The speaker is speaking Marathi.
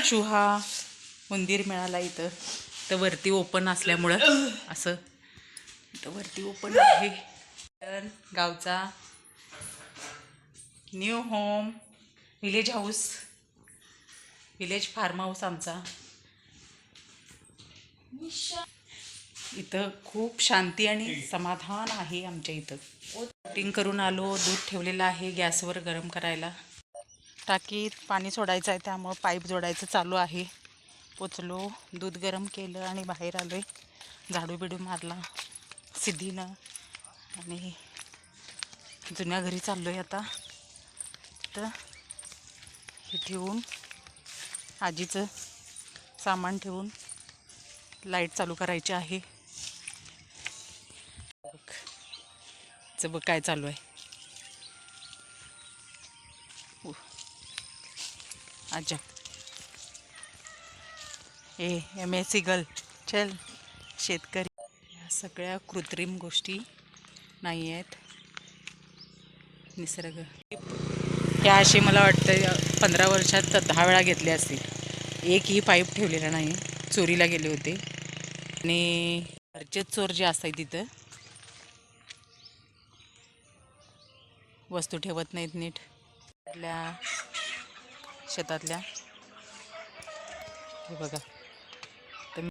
चुहा उंदीर मिळाला इथं. तर वरती ओपन असल्यामुळं असं. तर वरती ओपन आहे. तर गावचा new home village house village farm house आमचा. इथं खूप शांती आणि समाधान आहे आमच्या इथं. कटिंग करून आलो दूध ठेवलेलं आहे गॅसवर गरम करायला. टाकीत पाणी सोडायचं आहे त्यामुळं पाईप जोडायचं चालू आहे. पोचलो दूध गरम केलं आणि बाहेर आलो आहे झाडू बिडू मारला सिद्धीनं. आणि जुन्या घरी चाललो आहे आता. तर हे ठेवून आजीचं सामान ठेवून लाइट चालू करायची आहे. बघ च बघ काय चालू आहे. अच्छा आजा. A M S C girl चल शेतकरी. या सगळ्या कृत्रिम गोष्टी नाही आहेत. निसर्ग. त्या अशी मला वाटतं पंधरा वर्षात दहा वेळा घेतले असतील. एकही पाईप ठेवलेला नाही. चोरीला गेले होते. आणि घरचेच चोर जे असतात तिथं वस्तू ठेवत नाहीत नीट. आपल्या शेतातल्या. हे बघा. तर